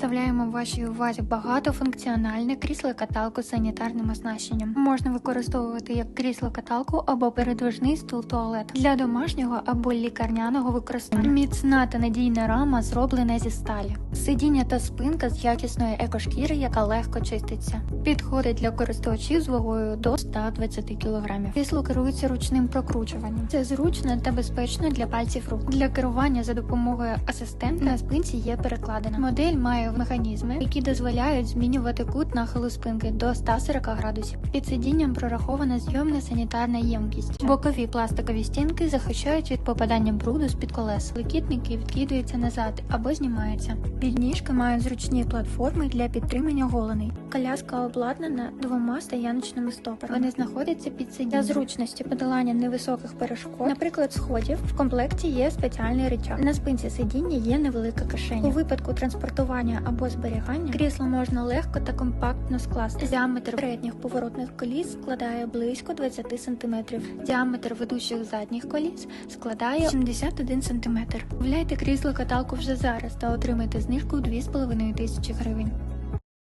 Представляємо вашій увазі багатофункціональне крісло-каталку з санітарним оснащенням. Можна використовувати як крісло-каталку або передвижний стул туалет для домашнього або лікарняного використання. Міцна та надійна рама зроблена зі сталі. Сидіння та спинка з якісної екошкіри, яка легко чиститься. Підходить для користувачів з вагою до 120 кг. Крісло керується ручним прокручуванням. Це зручно та безпечно для пальців рук. Для керування за допомогою асистента на спинці є перекладина. Модель має механізми, які дозволяють змінювати кут нахилу спинки до 140 градусів. Під сидінням прорахована зйомна санітарна ємкість. Бокові пластикові стінки захищають від попадання бруду з під колес. Ликітники відкидуються назад або знімаються. Підніжки мають зручні платформи для підтримання голеней. Коляска обладнана двома стояночними стопорами. Вони знаходяться під сидінням. Для зручності подолання невисоких перешкод, наприклад, сходів. В комплекті є спеціальний рычаг. На спинці сидіння є невелика кишеня. У випадку транспортування або зберігання крісло можна легко та компактно скласти. Діаметр передніх поворотних коліс складає близько 20 см. Діаметр ведучих задніх коліс складає 71 см. Вляйте крісло каталку вже зараз та отримайте знижку у 2,5 тисячі гривень.